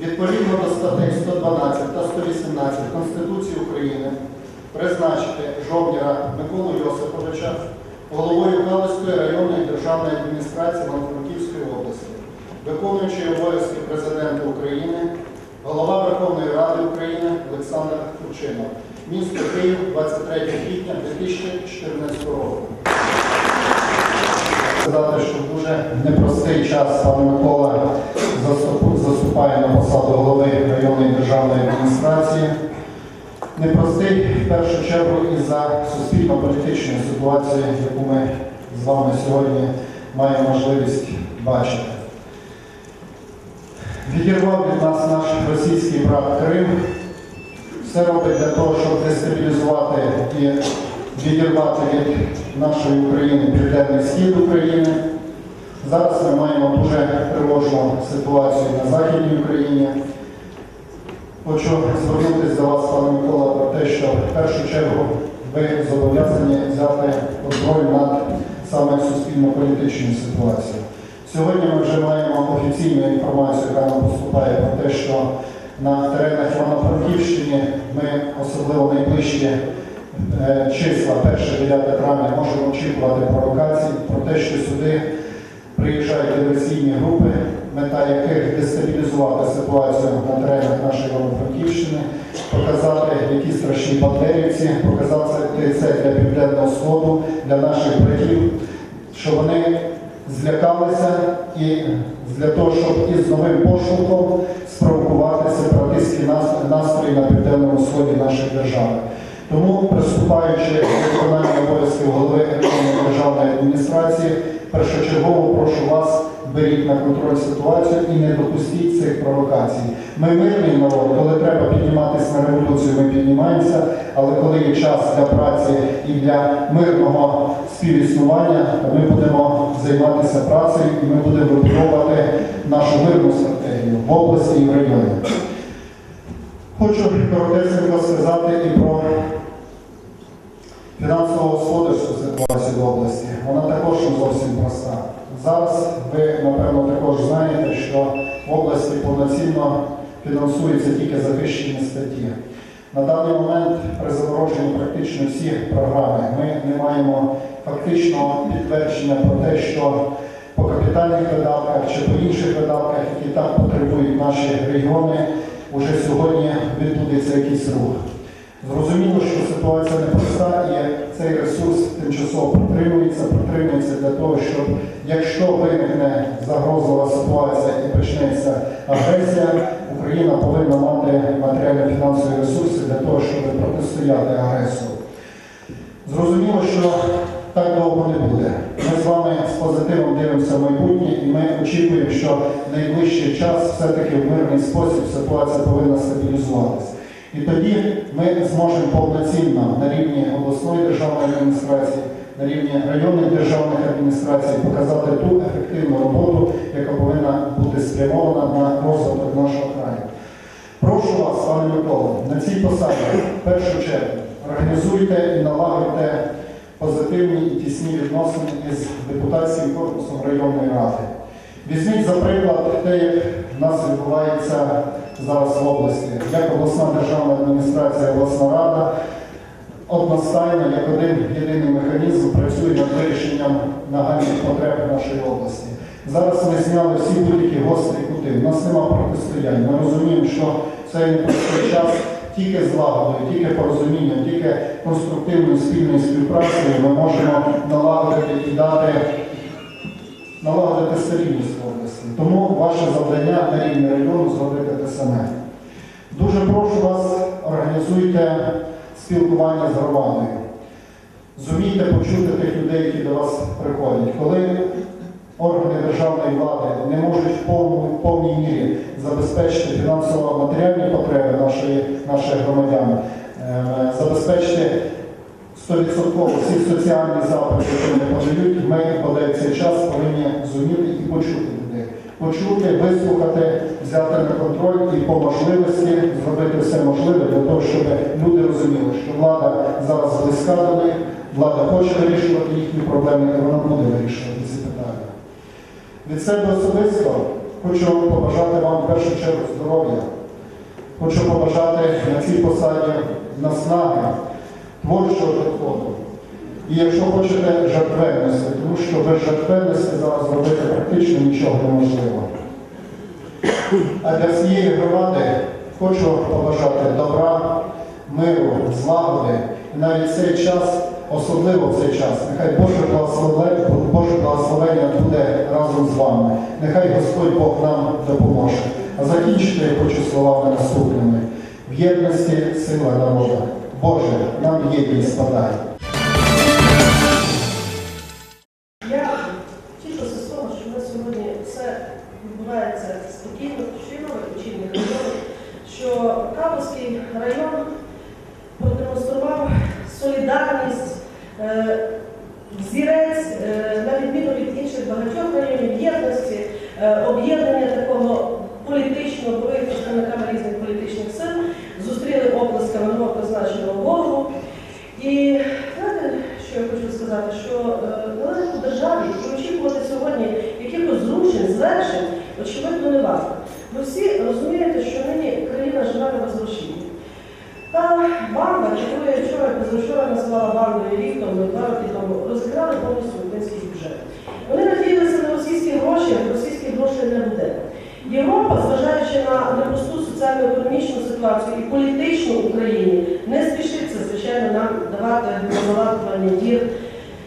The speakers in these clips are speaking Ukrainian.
Відповідно до статей 112 та 118 Конституції України призначити Жовніра Миколу Йосиповича головою Калузької районної державної адміністрації Івано-Франківської області, виконуючий обов'язки президента України, голова Верховної Ради України Олександр Турчинов. Місто Київ, 23 квітня 2014 року. Сказати, що дуже непростий час пан Микола заступає на посаду голови районної державної адміністрації. Непростий в першу чергу із-за суспільно-політичної ситуації, яку ми з вами сьогодні маємо можливість бачити. Відірвав від нас наш російський брат Крим. Все робить для того, щоб дестабілізувати і відірвати від нашої України південний схід України. Зараз ми маємо дуже тривожну ситуацію на Західній Україні. Хочу звернутися до вас, пане Микола, про те, що в першу чергу ви зобов'язані взяти контроль над саме суспільно-політичною ситуацією. Сьогодні ми вже маємо офіційну інформацію, яка нам поступає про те, що на теренах Івано-Франківщини ми особливо найближчі числа 1-9 травня можемо очікувати провокацій про те, що сюди приїжджають диверсійні групи, мета яких дестабілізувати ситуацію на теренах нашої Івано-Франківщини, показати, які страшні бандерівці, показати це для південного сходу, для наших братів, що вони злякалися і для того, щоб із новим поштовхом спровокувати сепаратистські настрої на південному сході нашої держави. Тому, приступаючи до виконання обов'язків голови районної державної адміністрації, першочергово прошу вас беріть на контроль ситуацію і не допустіть цих провокацій. Ми мирний народ, коли треба підніматися на революцію, ми піднімаємося, але коли є час для праці і для мирного співіснування, то ми будемо займатися працею і ми будемо вибудовувати нашу мирну стратегію в області і в районі. Хочу коротесенько сказати і про фінансово-господарську ситуацію в області. Вона також не зовсім проста. Зараз ви, напевно, також знаєте, що в області повноцінно фінансуються тільки захищені статті. На даний момент при замороженні практично всі програми ми не маємо фактичного підтвердження про те, що по капітальних видатках чи по інших видатках, які так потребують наші регіони, уже сьогодні відбудеться якийсь рух. Зрозуміло, що ситуація непроста і цей ресурс тимчасово протримується, протримується для того, щоб якщо виникне загрозова ситуація і почнеться агресія, Україна повинна мати матеріально-фінансові ресурси для того, щоб протистояти агресору. Зрозуміло, що так довго не буде. Ми з вами з позитивом дивимося в майбутнє, і ми очікуємо, що в найближчий час все-таки в мирний спосіб ситуація повинна стабілізуватися. І тоді ми зможемо повноцінно на рівні обласної державної адміністрації, на рівні районних державних адміністрацій показати ту ефективну роботу, яка повинна бути спрямована на розвиток нашого краю. Прошу вас, пане Микола, на цій посаді в першу чергу організуйте і налагодьте позитивні і тісні відносини із депутатським корпусом районної ради. Візьміть за приклад те, як в нас відбувається зараз в області, як обласна державна адміністрація, обласна рада одностайно, як один єдиний механізм працює над вирішенням нагальних потреб нашої області. Зараз ми зняли всі будь-які гострі кути. У нас нема протистоянь. Ми розуміємо, що цей непростий час тільки злагодою, тільки порозумінням, тільки конструктивною спільною співпрацею ми можемо налагодити і дати налагодити стабільність. Тому ваше завдання на рівні району зробити те саме. Дуже прошу вас, організуйте спілкування з громадою. Зумійте почути тих людей, які до вас приходять. Коли органи державної влади не можуть в повному- в повній мірі забезпечити фінансово-матеріальні потреби нашої, наших громадян, е, забезпечити 100% всі соціальні запити, які вони подають, ми цей час повинні зуміти і почути. Почути, вислухати, взяти на контроль і по можливості зробити все можливе для того, щоб люди розуміли, що влада зараз близька до них, влада хоче вирішувати їхні проблеми, і вона буде вирішувати ці питання. Від себе особисто хочу побажати вам в першу чергу здоров'я. Хочу побажати на цій посаді наснаги, творчого підходу. І якщо хочете жертвенності, тому що без жертвенності зараз зробити практично нічого неможливо. А для всієї громади хочу побажати добра, миру, злагоди. І навіть цей час, особливо цей час, нехай Боже благословення, Боже благословення буде разом з вами. Нехай Господь Бог нам допоможе. А закінчити я хочу словами наступними. В єдності сила народу. Боже, нам єдність подай. І знаєте, що я хочу сказати, що е, належить державі і очікувати сьогодні якихось зрушень, звершень, очевидно, не варто. Ви всі розумієте, що нині країна живе на безгроші. Та банда, яку я вчора позавчора називала бандою рік тому, два роки тому, розіграли повністю український бюджет. Вони надіялися на російські гроші, а російських грошей не буде. Європа, зважаючи на непросту соціально-економічну ситуацію і політичну в Україні, не спішиться, звичайно, нам давати відновлювальний дір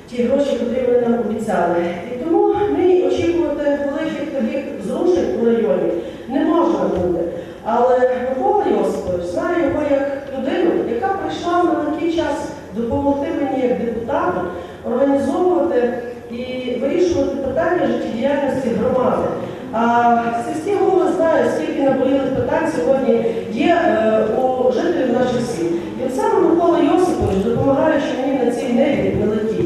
ті гроші, які вони нам обіцяли. І тому нині очікувати великих таких зрушень у районі не можна буде. Але Микола Йосипович знає його як людину, яка прийшла на такий час допомогти мені як депутату організовувати і вирішувати питання життєдіяльності громади. А сільські голови знають, скільки наболілих питань сьогодні є е, у жителів наших сіл. От саме Микола Йосипович, допомагаючи мені на цій небі нелегкій,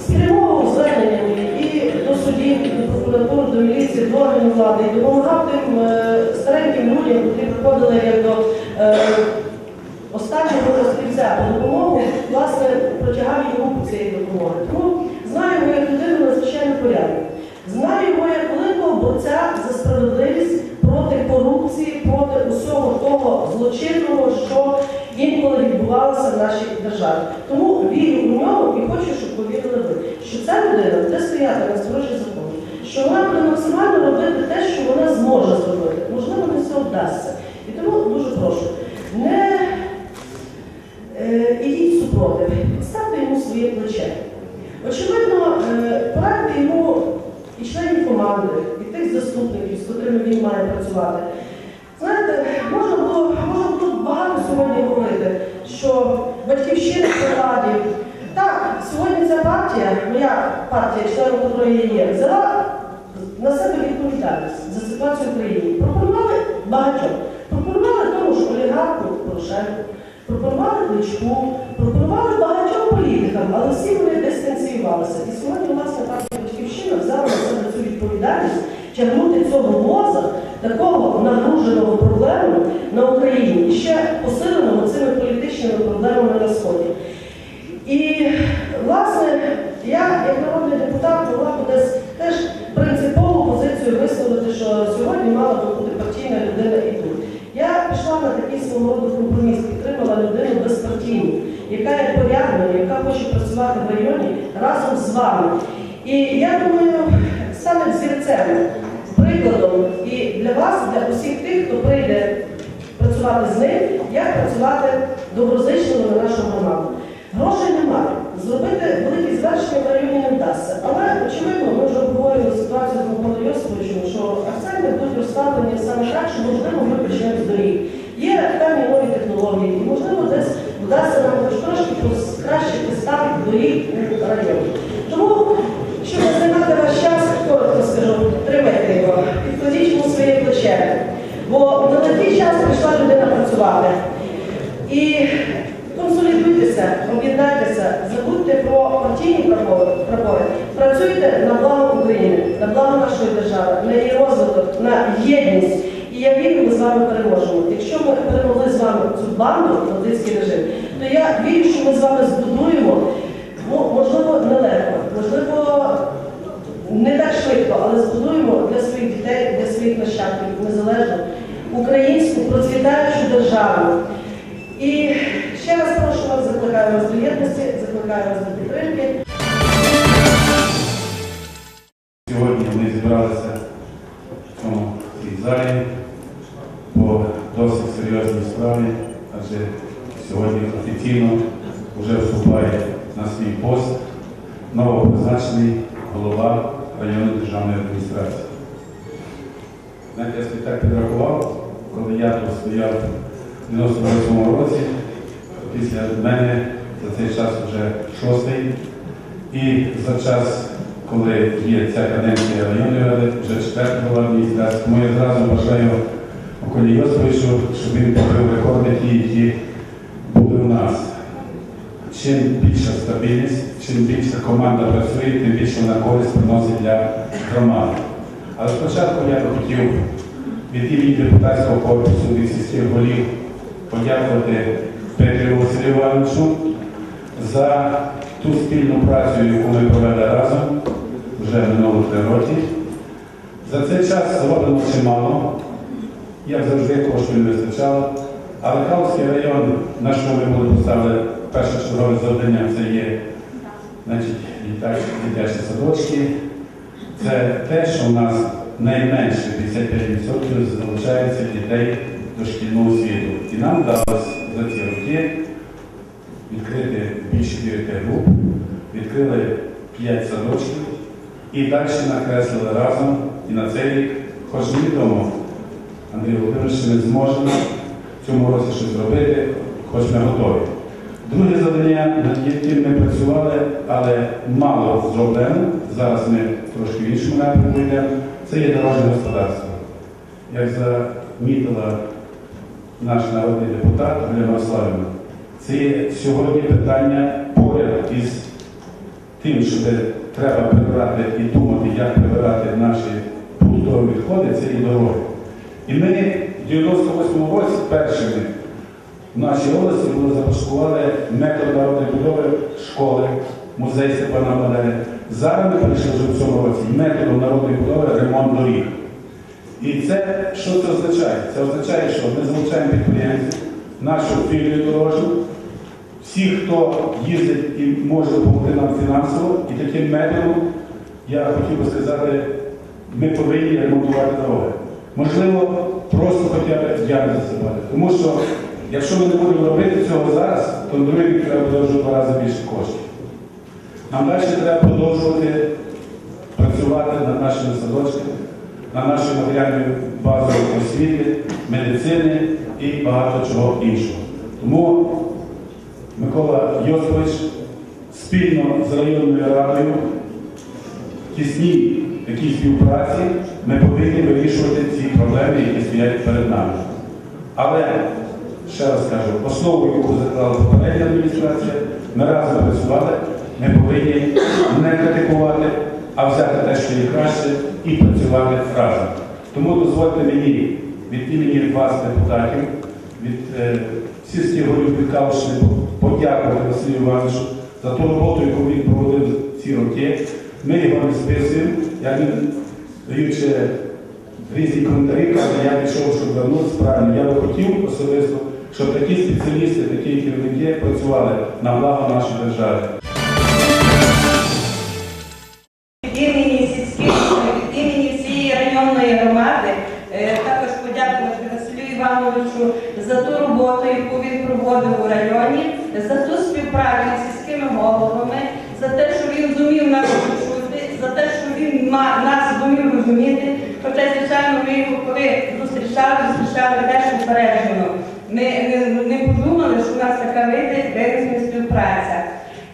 спрямовував звернення і до судів, і до прокуратури, до міліції, до органів влади, і допомагав тим е, стареньким людям, які приходили як до е, останнього розпівця по допомогу, власне, протягав йому цієї допомоги. Тому знаю його як людину надзвичайно порядку. Знаю його як великого борця за справедливість проти корупції, проти усього того злочинного, що інколи відбувалося в нашій державі. Тому вірю у нього і хочу, щоб повірили ви, що ця людина буде стояти на сторожі закону, що вона буде максимально робити те, що вона зможе зробити. Можливо, не все вдасться. І тому дуже прошу, не е, ідіть супротив, підставте йому своє плече. Очевидно, е, порадьте йому і членів команди, і тих заступників, з котрими він має працювати. Знаєте, можна було, можна було багато сьогодні говорити, що батьківщина при владі. Так, сьогодні ця партія, моя партія, членом якої я є, взяла на себе відповідальність за ситуацію в країні. Пропонували багатьом. Пропонували тому ж олігарху Порошенку, пропонували Кличку, пропонували багатьом політикам, але всі вони дистанціювалися. І сьогодні, власне, партія Батьківщина взяла на себе цю відповідальність тягнути цього воза, такого нагруженого проблемою на Україні, і ще посиленого цими політичними проблемами на Сході. І, власне, я, як народний депутат, могла б десь теж принципову позицію висловити, що сьогодні мала би бути партійна людина і тут. Я пішла на такий свого роду компроміс, підтримала людину безпартійну, яка є порядною, яка хоче працювати в районі разом з вами. І я думаю, стане взірцем, прикладом і для вас, для усіх тих, хто прийде працювати з ним, як працювати доброзичливо на нашу громаду. Грошей немає. Зробити великі звершення в районі не вдасться. Але, очевидно, ми вже обговорювали ситуацію з Миколою Йосиповичем, що акценти будуть розставлені саме так, що можливо ми почнемо з доріг. Є певні нові технології, і можливо десь вдасться нам хоч трошки покращити стан доріг у районі. працювати. І консолідуйтеся, об'єднайтеся, забудьте про партійні прапори, працюйте на благо України, на благо нашої держави, на її розвиток, на єдність. І я вірю, ми з вами переможемо. Якщо ми перемогли з вами цю банду, бандитський режим, то я вірю, що ми з вами збудуємо, можливо, нелегко, можливо, не так швидко, але збудуємо для своїх дітей, для своїх нащадків незалежно українську процвітаючу державу. І ще раз прошу вас, закликаю вас до єдності, закликаю вас до підтримки. Сьогодні ми зібралися в цьому залі по досить серйозній справі, адже сьогодні офіційно вже вступає на свій пост новопризначений голова районної державної адміністрації. Знаєте, я собі так підрахував, коли я тут стояв в 98 році, після мене за цей час вже шостий. І за час, коли є ця каденція районної ради, вже четверта була адміністрація, тому я зразу бажаю Миколі Йосиповичу, щоб він побив рекорди ті, які були у нас. Чим більша стабільність, чим більша команда працює, тим більше вона користь приносить для громади. Але спочатку я би хотів від імені депутатського корпусу сільських голів подякувати Петру Василю Івановичу за ту спільну працю, яку ми провели разом вже минулих три роки. За цей час зроблено чимало, як завжди коштів не вистачало. Але Калський район, на що ми були поставили першочергове завдання, це є значить, дитячі садочки. Це те, що в нас найменше 55% залишається дітей дошкільного світу. І нам вдалося за ці роки відкрити більше 9 груп, відкрили 5 садочків і далі накреслили разом і на цей рік, хоч невідомо, Андрій Володимирович, що ми зможемо в цьому році щось зробити, хоч ми готові. Друге завдання, над яким ми працювали, але мало зроблено, зараз ми трошки в іншому напрямку йдемо, це є дорожнє господарство. Як замітила наш народний депутат Галина Мирославівна, це є сьогодні питання поряд із тим, що треба прибирати і думати, як прибирати наші побутові відходи, це і дороги. І ми в 98 році першими в нашій області були започаткували метод народної будови школи, музей Степана Бандери. Зараз ми перейшли вже в цьому році методом народної будови ремонт доріг. І це що це означає? Це означає, що ми залучаємо підприємців, нашу філію дорожню, всі, хто їздить і може допомогти нам фінансово, і таким методом, я хотів би сказати, ми повинні ремонтувати дороги. Можливо, просто хоча б ями засипати. Тому що якщо ми не будемо робити цього зараз, то другий рік треба буде вже два рази більше коштів. Нам далі треба продовжувати працювати над нашими садочками, над нашою матеріальною базою освіти, медицини і багато чого іншого. Тому Микола Йосипович спільно з районною радою в тісній такій співпраці ми повинні вирішувати ці проблеми, які стоять перед нами. Але, ще раз кажу, основу, яку заклала попередня адміністрація, ми разом працювали, ми повинні не критикувати, а взяти те, що є краще, і працювати разом. Тому дозвольте мені від імені вас, депутатів, від е, сільських голів подякувати Василю Івановичу за ту роботу, яку він проводив ці роки. Ми його не списуємо, я не даючи різні коментарі, кажу, я пішов, щоб вернутися правильно. Я би хотів особисто, щоб такі спеціалісти, такі керівники працювали на благо нашої держави. Від імені всієї районної громади е, також подякувати Василю Івановичу за ту роботу, яку він проводив у районі, за ту співпрацю з сільськими головами, за те, що він зумів нас почути, за те, що він нас зумів розуміти. Хоча, звичайно, ми його коли зустрічали, зустрічали теж упереджено. Ми не, не подумали, що в нас така вийде вирісна співпраця.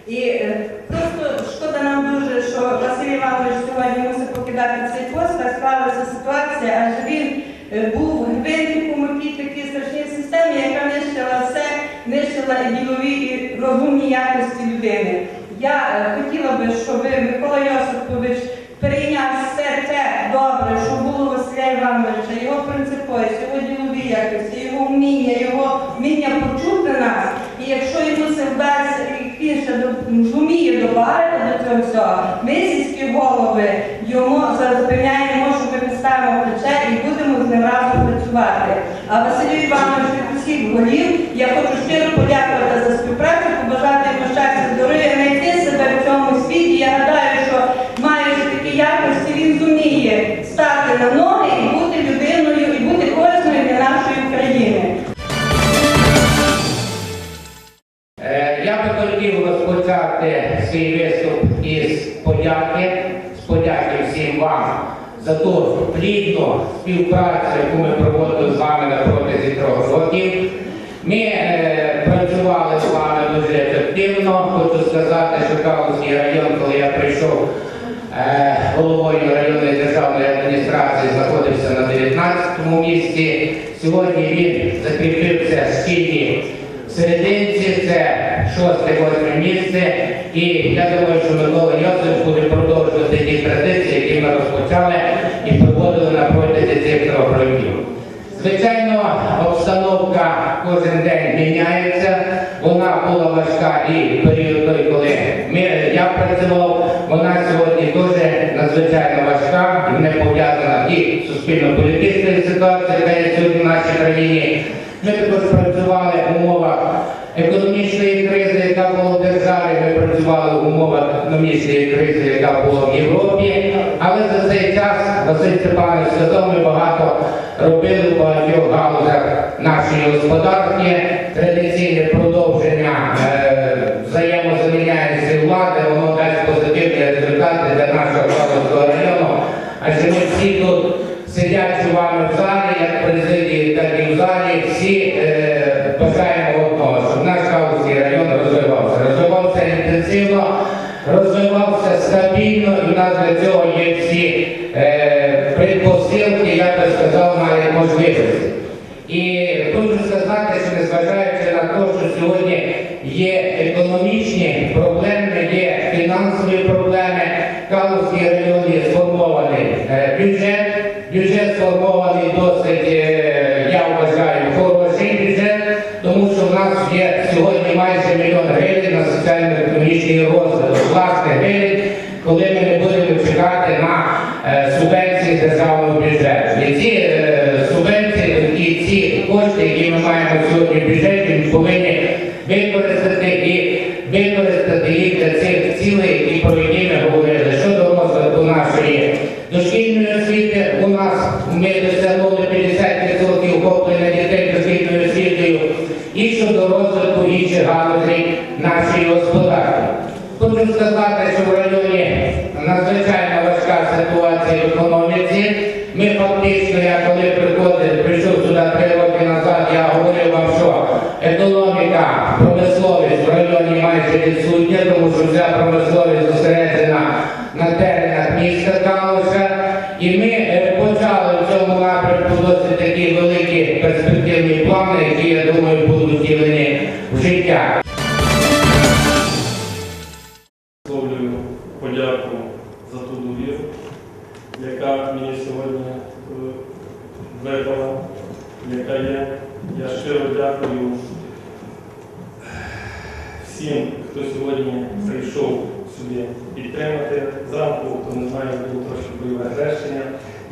І е, просто шкода нам дуже, що Василь Іванович сьогодні мусить покидати цей пост, так склалася ситуація, адже він е, був гвинтиком у такій страшній системі, яка нищила все, нищила і ділові, і розумні якості людини. Я е, хотіла би, щоб Микола Йосипович перейняв все те добре, що було у Василя Івановича, його принциповість, його ділові якості, його років. Ми е, працювали з вами дуже ефективно. Хочу сказати, що Калузький район, коли я прийшов е, головою районної державної адміністрації, знаходився на 19-му місці. Сьогодні він закріпився в стіні серединці, це шосте-восьме місце. І я думаю, що Микола Йосип буде продовжувати ті традиції, які ми розпочали і проводили на протязі цих трьох років. Звичайно, обстановка кожен день міняється. Вона була важка і в період коли ми, я працював. Вона сьогодні дуже надзвичайно важка і не пов'язана і суспільно-політичною ситуацією, яка є сьогодні в нашій країні. Ми також працювали в умовах економічної кризи, яка була в державі. Ми працювали в умовах економічної кризи, яка була в Європі. Але за цей час Василь Степанович сказав, ми багато робили в багатьох галузях нашої господарки. Традиційне продовження предпосилки, я би сказав, навіть можливості. І хочу сказати, що незважаючи на те, що сьогодні є економічні проблеми, є фінансові проблеми, Калузький район є сформований е, бюджет. Бюджет сформований досить, е, я вважаю, хороший бюджет, тому що в нас є сьогодні майже мільйон гривень на соціально-економічний розвиток. Подяку за ту довіру, яка мені сьогодні е, випала, яка є. Я щиро дякую всім, хто сьогодні прийшов сюди підтримати. Зранку, хто не знає, було трошки бойове хрещення.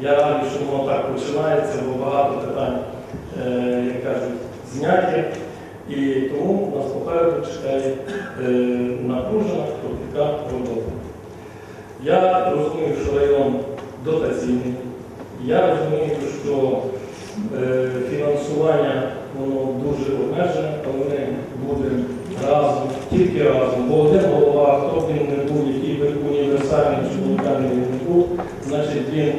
Я радий, що воно так починається, бо багато питань, е, як кажуть, зняті. І тому нас попереду чекає е, напружена, кропітка робота. Я розумію, що район дотаційний. Я розумію, що е, фінансування воно дуже обмежене, але ми будемо разом, тільки разом. Бо один голова, хто б він не був, який би універсальний чи локальний не був, значить він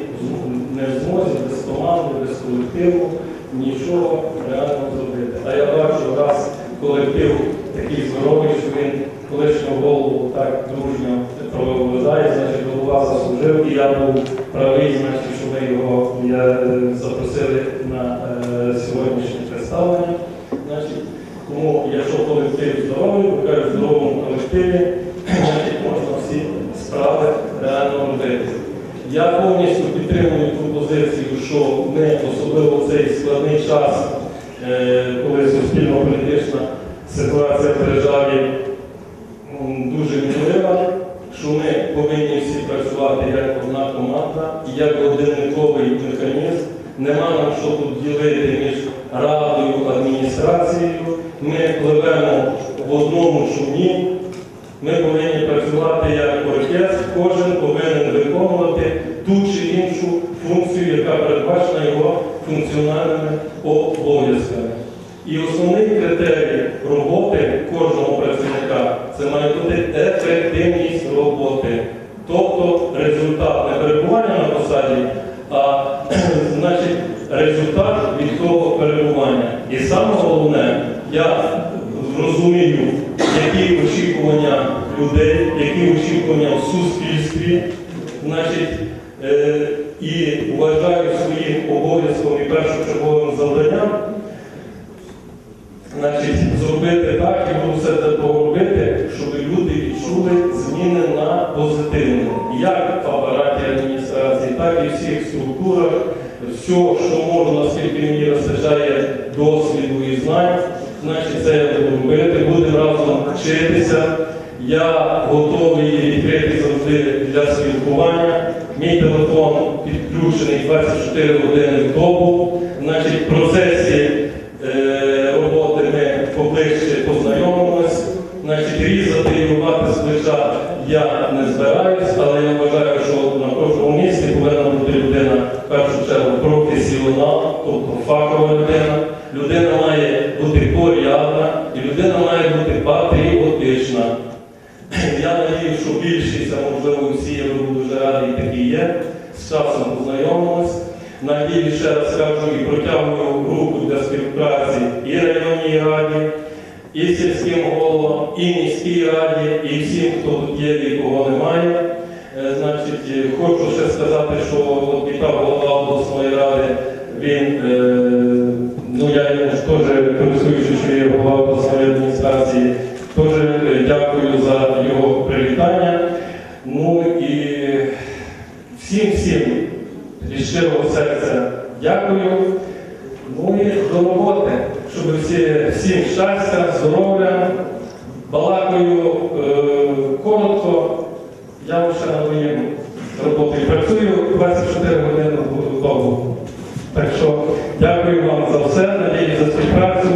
не в змозі без команди, без колективу нічого реально зробити. А я бачу раз колектив такий здоровий, що він колишнього голову так дружньо проведе, значить голова заслужив, і я був правий, значить, що ми його я, е, запросили на е, сьогоднішнє представлення. Значить, тому якщо колектив здоровий, ви кажете, в здоровому колективі, значить можна всі справи реально робити. Я повністю підтримую ту позицію, що ми, особливо в цей складний час, е, коли суспільно-політична ситуація в державі м, дуже мінлива, що ми повинні всі працювати як одна команда, як годинниковий механізм нема нам що тут ділити між радою, адміністрацією. Ми пливемо в одному човні. Ми повинні працювати як оркестр, кожен повинен виконувати ту чи іншу функцію, яка передбачена його функціональними обов'язками. І основний критерій роботи кожного працівника це має бути ефективність роботи, тобто результат не перебування на посаді, а значить результат від того перебування. І саме головне, я розумію, які очікування людей, які очікування в суспільстві, значить, е, і вважаю своїм обов'язком і першочерговим завданням значить, зробити так і буду все для того щоб люди відчули зміни на позитивне. Як в апараті адміністрації, так і в всіх структурах. Все, що можу, наскільки мені вистачає досвіду і знань, значить це я буду робити, будемо разом вчитися. Я готовий і відкритий завжди для спілкування. Мій телефон підключений 24 години в добу. Значить, в процесі е, роботи ми поближче познайомимось. Дякую за його привітання. Ну і всім всім від щирого серця дякую. Ну і до роботи, щоб всі, всім щастя, здоров'я. Балакаю е, коротко. Я вже на моїй роботі працюю 24 години в добу. Так що дякую вам за все, надію за співпрацю.